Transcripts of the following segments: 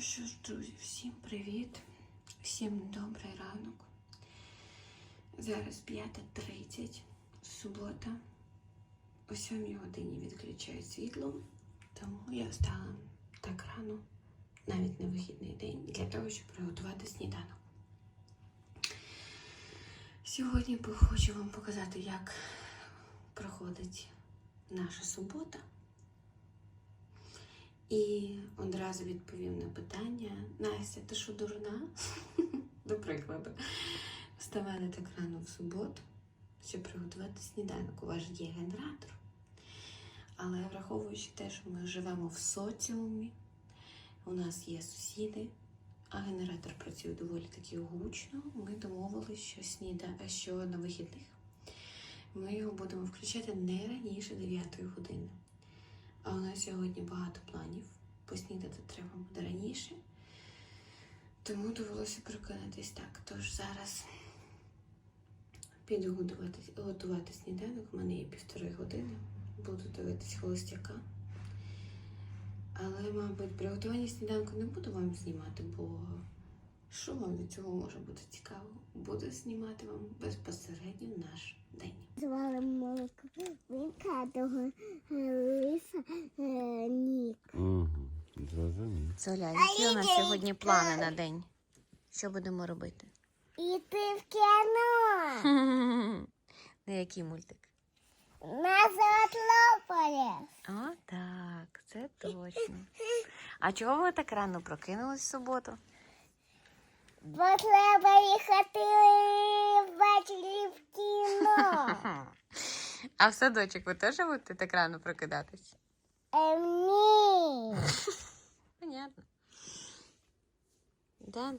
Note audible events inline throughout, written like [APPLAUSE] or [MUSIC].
що ж, друзі, всім привіт, всім добрий ранок. Зараз 5.30, субота. О 7 годині відключають світло, тому я встала так рано, навіть на вихідний день, для того, щоб приготувати сніданок. Сьогодні хочу вам показати, як проходить наша субота. І одразу відповім на питання. Настя, ти що дурна? [LAUGHS] До прикладу. Вставали так рано в суботу, щоб приготувати сніданок. У вас є генератор. Але враховуючи те, що ми живемо в соціумі, у нас є сусіди, а генератор працює доволі таки гучно, ми домовилися, що, сніда... що на вихідних ми його будемо включати не раніше 9 години. А у нас сьогодні багато планів. Поснідати треба буде раніше. Тому довелося прокинутись так. Тож зараз піду готувати, готувати сніданок. У мене є півтори години. Буду дивитись холостяка. Але, мабуть, приготування сніданку не буду вам знімати, бо що вам від цього може бути цікаво? Буду знімати вам безпосередньо наш день. Звали молоко Вінка того лиса е, Нік. Угу, зрозумів. Соля, які у нас сьогодні плани на день? Що будемо робити? Іти в кіно. [LAUGHS] На який мультик? На Золотополіс. О, так, це точно. А чого ви так рано прокинулись в суботу? Бо треба їхати ввечері в кіно. [LAUGHS] А в садочок ви теж будете так рано прокидатись? Ем, ні. [LAUGHS] Понятно. Да?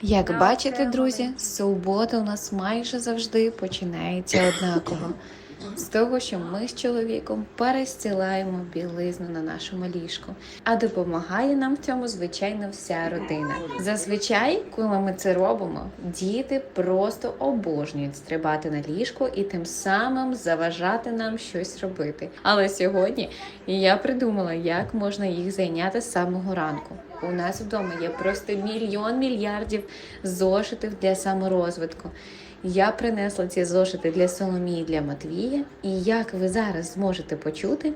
Як бачите, друзі, субота у нас майже завжди починається однаково. [LAUGHS] З того, що ми з чоловіком перестілаємо білизну на нашому ліжку, а допомагає нам в цьому, звичайно, вся родина. Зазвичай, коли ми це робимо, діти просто обожнюють стрибати на ліжко і тим самим заважати нам щось робити. Але сьогодні я придумала, як можна їх зайняти з самого ранку. У нас вдома є просто мільйон мільярдів зошитів для саморозвитку. Я принесла ці зошити для Соломії, для Матвія, і як ви зараз зможете почути,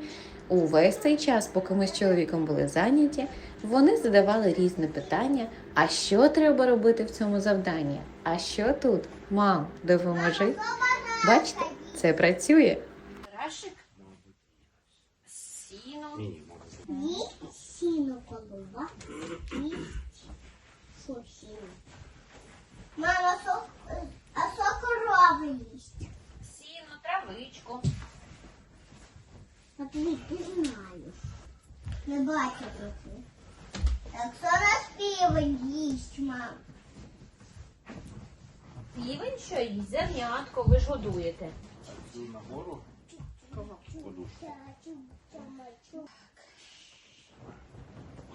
увесь цей час, поки ми з чоловіком були зайняті, вони задавали різні питання: а що треба робити в цьому завданні? А що тут? Мам, допоможи. Бачите, це працює. Рашик, сіно. Сіно колова. Мама, со, а що корова їсть? Сіно, травичку. Матвій, ти знаєш. Не бачу таку. Так що нас півень їсть, мам? Півень що їсть? Зернятко, ви ж годуєте. Нагору подушку.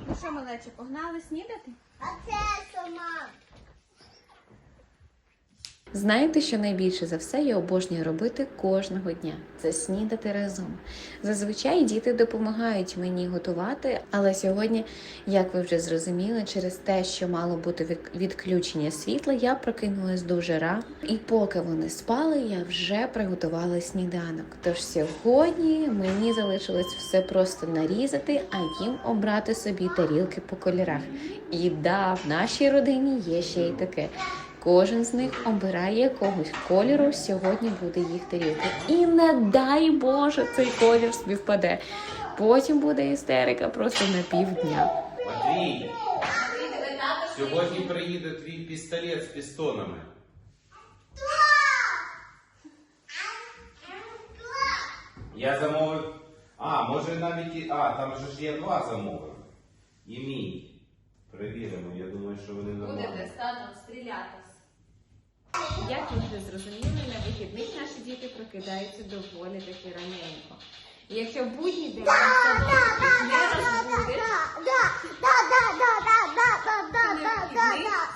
Ну що, малече, погнали снідати? А це що, мам? Знаєте, що найбільше за все я обожнюю робити кожного дня це снідати разом. Зазвичай діти допомагають мені готувати, але сьогодні, як ви вже зрозуміли, через те, що мало бути відключення світла, я прокинулась дуже рано. І поки вони спали, я вже приготувала сніданок. Тож сьогодні мені залишилось все просто нарізати, а їм обрати собі тарілки по кольорах. І да, в нашій родині є ще й таке. Кожен з них обирає якогось кольору. Сьогодні буде їх тарілка. І не дай Боже, цей колір співпаде. Потім буде істерика просто на півдня. Матвій, сьогодні приїде твій пістолет з пістонами. Я замовив. А, може навіть і. А, там же ж є два замовив. І мій. Перевіримо, я думаю, що вони нормальні. станом стрілятись. Як ми вже зрозуміли, на вихідних наші діти прокидаються доволі таки раненько. І якщо в будні день не буде,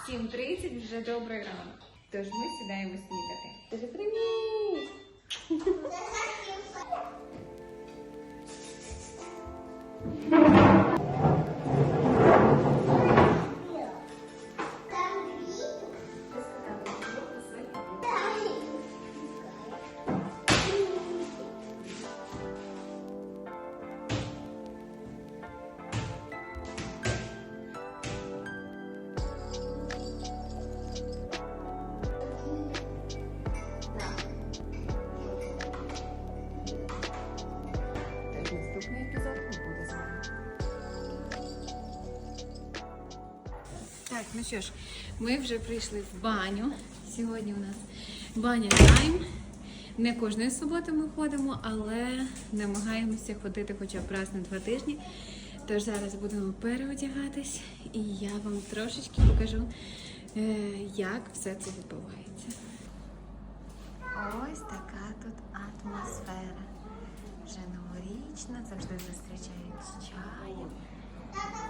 7.30 вже добрий ранок. Тож ми сідаємо снідати. Дуже привіт! Ну що ж, ми вже прийшли в баню. Сьогодні у нас баня тайм. Не кожної суботи ми ходимо, але намагаємося ходити хоча б раз на два тижні. Тож зараз будемо переодягатись і я вам трошечки покажу, е, як все це відбувається. Ось така тут атмосфера. Вже новорічна, завжди зустрічають з чаєм,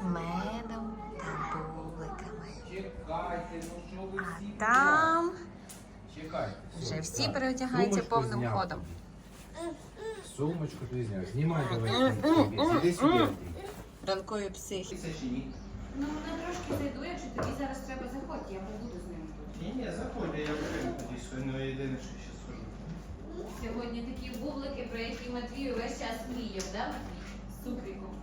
медом та бубликами. Чекайте, ну що ви А там Чекайте. вже всі переодягаються повним ходом. Сумочку ти зняв. Знімай давай. Іди сюди. Ранкові психі. Ну, мене трошки зайду, якщо тобі зараз треба заходити, я побуду з ним тут. Ні, ні, заходь, я вже тоді сьогодні єдине, що ще схожу. Сьогодні такі бублики, про які Матвій весь час мріяв, да? Матвій? З цукриком.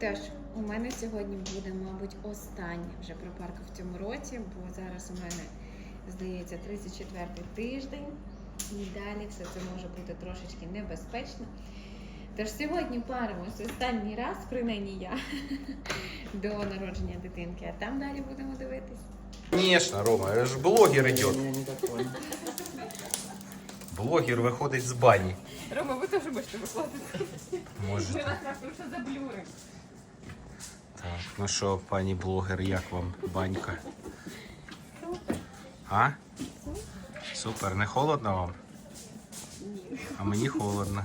Тож, у мене сьогодні буде, мабуть, остання вже пропарка в цьому році, бо зараз у мене, здається, 34-й тиждень. І далі все це може бути трошечки небезпечно. Тож сьогодні паримось останній раз, принаймні я, [LAUGHS] до народження дитинки, а там далі будемо дивитись. Конечно, Рома, это же блогер идет. Блогер выходит з бані. Рома, ви теж будете виходити. Може. Ми просто заблюримо. Так, ну що, пані блогер, як вам банька? А? Супер, не холодно вам? А мені холодно.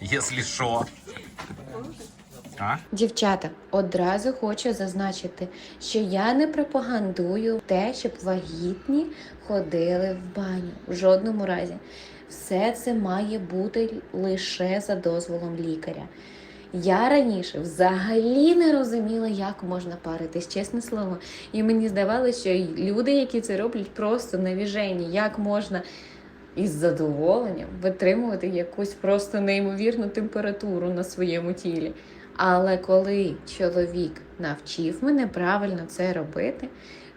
Якщо що. А? Дівчата, одразу хочу зазначити, що я не пропагандую те, щоб вагітні ходили в баню. В жодному разі. Все це має бути лише за дозволом лікаря. Я раніше взагалі не розуміла, як можна паритись, чесне слово. І мені здавалося, що люди, які це роблять, просто навіжені, як можна із задоволенням витримувати якусь просто неймовірну температуру на своєму тілі. Але коли чоловік навчив мене правильно це робити,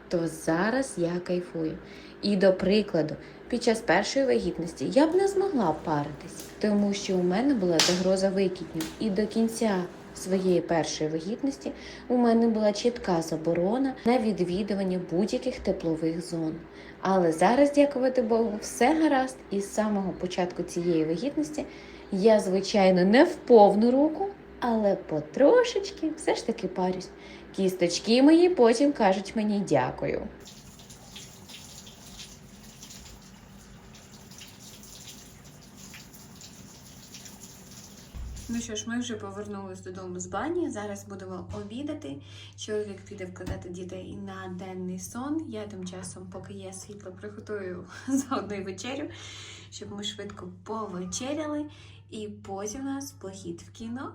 то зараз я кайфую. І до прикладу, під час першої вагітності я б не змогла паритись, тому що у мене була загроза викидню. І до кінця своєї першої вагітності у мене була чітка заборона на відвідування будь-яких теплових зон. Але зараз, дякувати Богу, все гаразд. І з самого початку цієї вагітності я, звичайно, не в повну руку, але потрошечки все ж таки парюсь. Кісточки мої потім кажуть мені дякую. Ну що ж, ми вже повернулись додому з бані. Зараз будемо обідати. Чоловік піде вкладати дітей на денний сон. Я тим часом, поки є світло, приготую [LAUGHS] заодно вечерю, щоб ми швидко повечеряли. І потім у нас похід в кіно.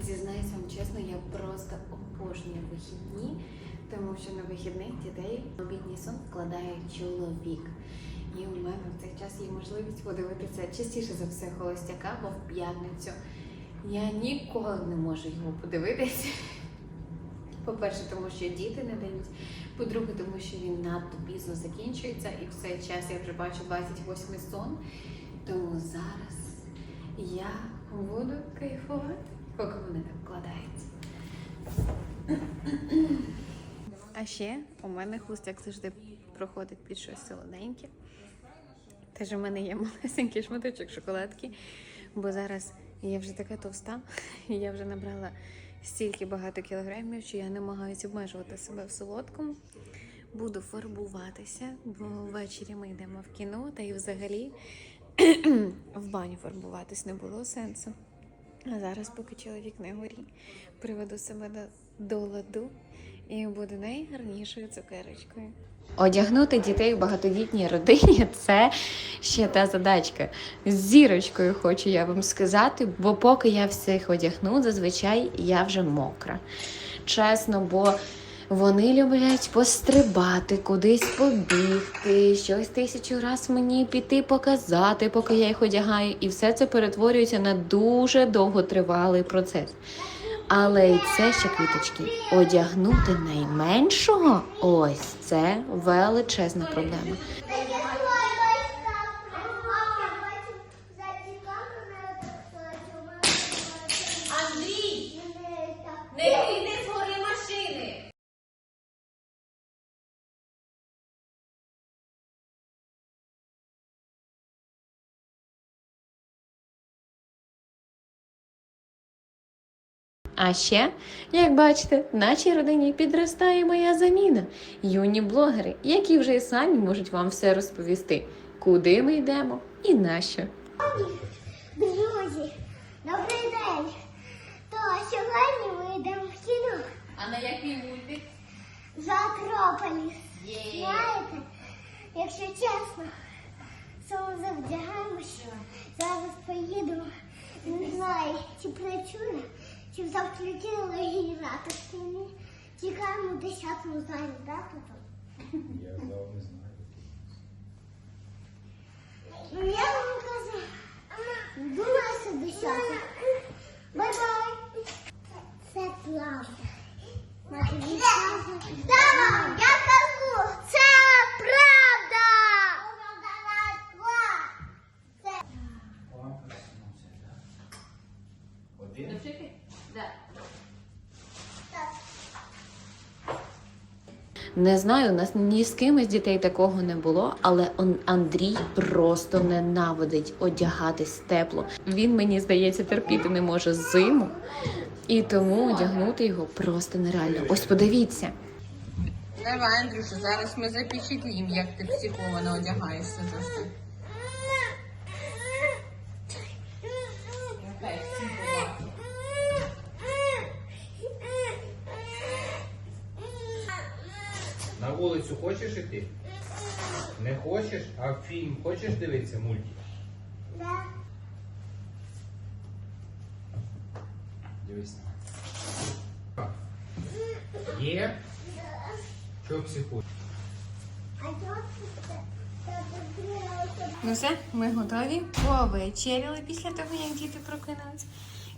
Зізнаюсь вам чесно, я просто обожнюю вихідні, тому що на вихідних дітей обідній сон вкладає чоловік. І у мене в цей час є можливість подивитися частіше за все холостяка, бо в п'ятницю я ніколи не можу його подивитися. По-перше, тому що діти не дають. По-друге, тому що він надто пізно закінчується, і в цей час я вже бачу 28 сон. Тому зараз я буду кайфувати, поки вони там вкладаються. А ще у мене хустяк завжди проходить під щось солоденьке. Теж у мене є малесенький шматочок шоколадки, бо зараз я вже така товста, і я вже набрала стільки багато кілограмів, що я намагаюся обмежувати себе в солодкому. Буду фарбуватися, бо ввечері ми йдемо в кіно, та й взагалі [CLEARS THROAT] в баню фарбуватись не було сенсу. А зараз, поки чоловік не горі, приведу себе до, до ладу і буду найгарнішою цукерочкою. Одягнути дітей в багатодітній родині це ще та задачка. З зірочкою хочу я вам сказати, бо поки я всіх одягну, зазвичай я вже мокра. Чесно, бо вони люблять пострибати, кудись побігти, щось тисячу раз мені піти показати, поки я їх одягаю, і все це перетворюється на дуже довготривалий процес. Але і це ще квіточки. Одягнути найменшого ось це величезна проблема. А ще, як бачите, в нашій родині підростає моя заміна. Юні блогери, які вже і самі можуть вам все розповісти, куди ми йдемо і нащо. Друзі, добрий день. То сьогодні ми йдемо в кіно. А на який мультик? За Знаєте, якщо чесно, саме завдягаємося. Зараз поїдемо. Не знаю, чи працює, чи завтра телевізатор чи ні. Чекаємо 10 залі, так? Я не знаю. Ну я вам кажу. Думаю, що 10. Бай-бай. Це правда. Каже, Так, я кажу, це правда. Це Один? Не знаю, у нас ні з ким із дітей такого не було, але Андрій просто ненавидить одягатись тепло. Він мені здається терпіти не може зиму, і тому одягнути його просто нереально. Ось подивіться. Давай, Андрюша, зараз ми запечатлім, як ти психовано одягаєшся завжди. На вулицю хочеш іти? Не хочеш? А фільм хочеш дивитися мультик? Да. Дивись. Є? Це це Ну все, ми готові. Повечеряли після того, як діти прокинулись.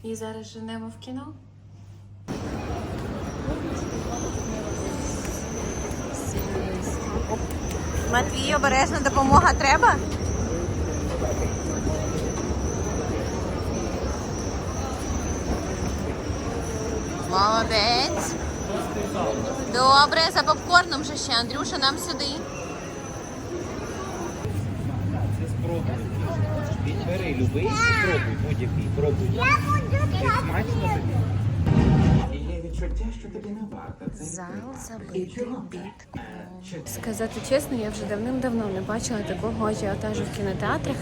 І зараз женемо в кіно. Матвій, обережна допомога треба? Молодець. Добре, за попкорном же ще, Андрюша, нам сюди. Це спробуй. Бери любий, спробуй, будь-який, пробуй. Я буду смачно тобі? І відчуття, що тобі не варто. Це Зал І забитий чого? бід. Сказати чесно, я вже давним-давно не бачила такого ажіотажу в кінотеатрах.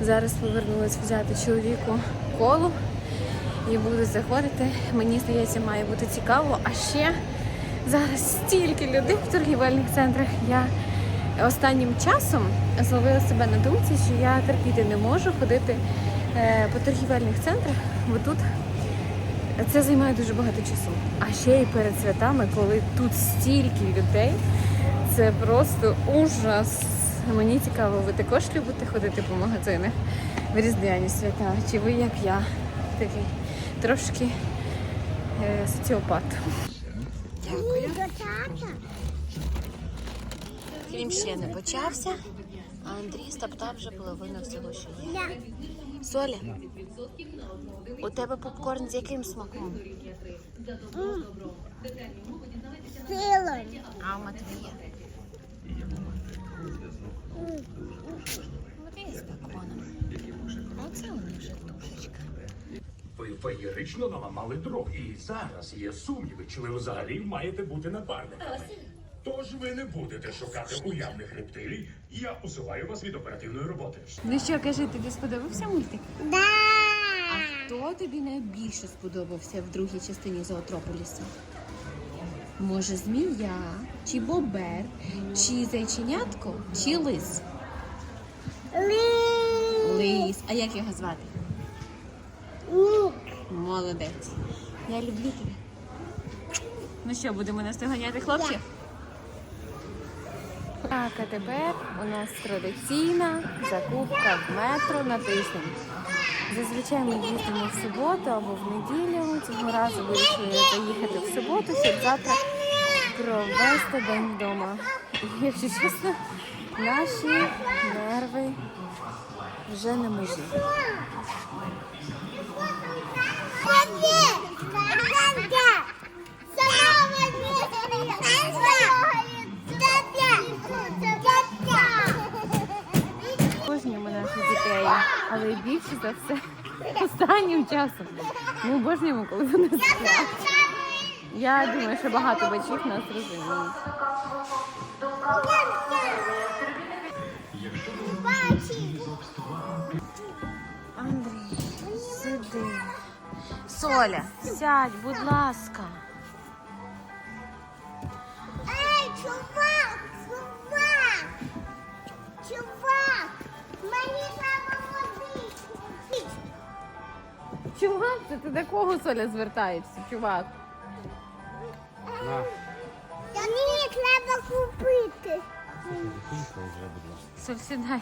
Зараз повернулась взяти чоловіку колу і буду заходити. Мені здається, має бути цікаво. А ще зараз стільки людей в торгівельних центрах. Я останнім часом зловила себе на думці, що я терпіти не можу ходити е, по торгівельних центрах, бо тут це займає дуже багато часу. А ще й перед святами, коли тут стільки людей, це просто ужас. Мені цікаво, ви також любите ходити по магазинах в різдвяні свята? Чи ви, як я, такий трошки е, соціопат? Фільм ще не почався, а Андрій стоптав вже половину всього, що є. Соля, у тебе попкорн з яким смаком? А у Матвія? Матвія з беконом. Оце у них вже тушечка. Ви феєрично наламали дров, і зараз є сумніви, чи ви взагалі маєте бути напарниками. Тож ви не будете шукати уявних рептилій. Я усуваю вас від оперативної роботи. Ну що, кажи, тобі сподобався мультик? Да. А хто тобі найбільше сподобався в другій частині Зоотрополісу? Може, змія, чи бобер, чи зайченятко, чи лис? Ли. Лис. А як його звати? Ні. Молодець. Я люблю тебе. Ну що, будемо настоганяти хлопців? Так, а тепер у нас традиційна закупка в метро на тиждень. Зазвичай ми їздимо в суботу або в неділю. Цього разу вирішили заїхати в суботу, щоб завтра провести день вдома. І, якщо чесно, наші нерви вже на межі. Кожному але більше за все останнім часом Ми обожнюємо, коли вони сплять. Я думаю, що багато батьків нас розуміють. Андрій, сиди. Соля, сядь, будь ласка. Це кого Соля звертаєшся, чувак? Ні, треба купити. Соль, сідай.